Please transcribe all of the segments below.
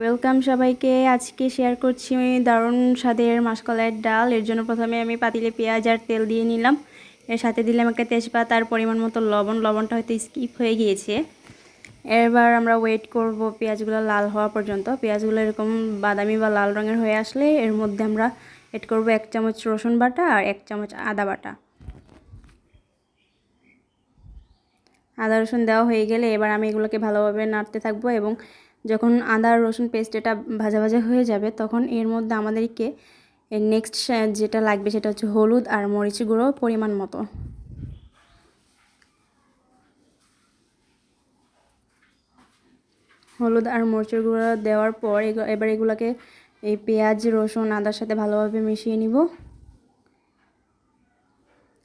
Welcome সবাইকে। আজকে share করছি দারুণ স্বাদের মাসকলাইয়ের ডাল। এর জন্য প্রথমে আমি পাতিলে পেঁয়াজ আর তেল দিয়ে নিলাম। এর সাথে দিলাম একটা তেজপাতা আর পরিমাণ মতো লবণ। লবণটা হয়তো স্কিপ হয়ে গিয়েছে। এবার আমরা ওয়েট করব পেঁয়াজগুলো লাল হওয়া পর্যন্ত। পেঁয়াজগুলো এরকম বাদামি বা লাল রঙের হয়ে আসলে এর মধ্যে আমরা এড করব এক চামচ রসুন বাটা আর এক চামচ আদা বাটা। আদা রসুন দেওয়া হয়ে গেলে এবার আমি এগুলোকে ভালোভাবে নাড়তে থাকব এবং যখন আদা রসুন পেস্ট এটা ভাজা ভাজা হয়ে যাবে, তখন এর মধ্যে আমাদেরকে নেক্সট যেটা লাগবে সেটা হচ্ছে হলুদ আর মরিচ গুঁড়ো পরিমাণ মতো। হলুদ আর মরিচের গুঁড়ো দেওয়ার পর এবার এগুলোকে এই পেঁয়াজ, রসুন, আদার সাথে ভালোভাবে মিশিয়ে নিব।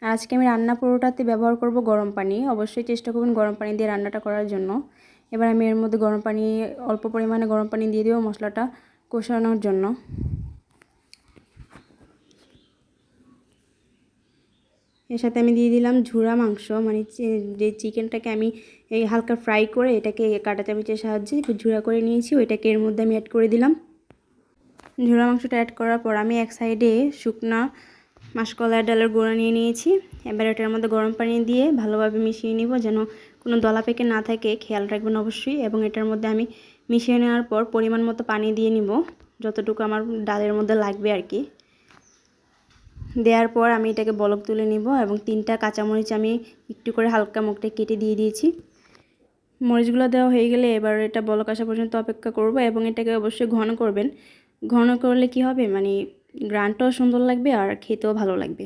আজকে আমি রান্না পুরোটাতে ব্যবহার করব গরম পানি। অবশ্যই চেষ্টা করবেন গরম পানি দিয়ে রান্নাটা করার জন্য। এবার আমি এর মধ্যে গরম পানি, অল্প পরিমাণে গরম পানি দিয়ে দেবো মশলাটা কষানোর জন্য। এর সাথে আমি দিয়ে দিলাম ঝুরা মাংস মানে যে চিকেনটাকে আমি এই হালকা ফ্রাই করে এটাকে কাটা চামচের সাহায্যে ঝুরা করে নিয়েছি, ওইটাকে এর মধ্যে আমি অ্যাড করে দিলাম। ঝুরা মাংসটা অ্যাড করার পর আমি এক সাইডে শুকনা মাসকলার ডালের গুঁড়া নিয়ে নিয়েছি। এবার এটার মধ্যে গরম পানি দিয়ে ভালোভাবে মিশিয়ে নিব যেন কোনো দলা পেকে না থাকে। খেয়াল রাখবেন অবশ্যই এবং এটার মধ্যে আমি মিশিয়ে নেওয়ার পর পরিমাণ মতো পানি দিয়ে নিব, যতটুকু আমার ডালের মধ্যে লাগবে আর কি। দেওয়ার পর আমি এটাকে বলক তুলে নিব এবং তিনটা কাঁচামরিচ আমি একটু করে হালকা মুখটা কেটে দিয়ে দিয়েছি। মরিচগুলো দেওয়া হয়ে গেলে এবার এটা বলক আসা পর্যন্ত অপেক্ষা করব এবং এটাকে অবশ্যই ঘন করবেন। ঘন করলে কি হবে? মানে গ্রানটাও সুন্দর লাগবে আর খেতেও ভালো লাগবে।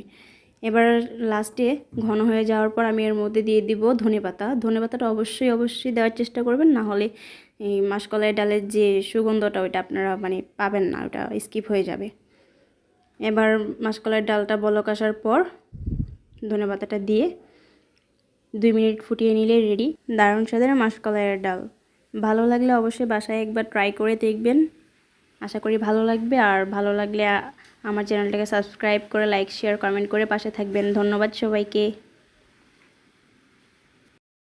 এবার লাস্টে ঘন হয়ে যাওয়ার পর আমি এর মধ্যে দিয়ে দিব ধনে পাতা। ধনে পাতাটা অবশ্যই অবশ্যই দেওয়ার চেষ্টা করবেন, না হলে এই মাসকলাই ডালের যে সুগন্ধটা, ওইটা আপনারা মানে পাবেন না, ওটা স্কিপ হয়ে যাবে। এবার মাসকলাইয়ের ডালটা বলক আসার পর ধনে পাতাটা দিয়ে দুই মিনিট ফুটিয়ে নিলে রেডি দারুণ স্বাদের মাসকলাইয়ের ডাল। ভালো লাগলে অবশ্যই বাসায় একবার ট্রাই করে দেখবেন। আশা করি ভালো লাগবে। আর ভালো লাগলে আমার চ্যানেলটাকে সাবস্ক্রাইব করে লাইক শেয়ার কমেন্ট করে পাশে থাকবেন। ধন্যবাদ সবাইকে।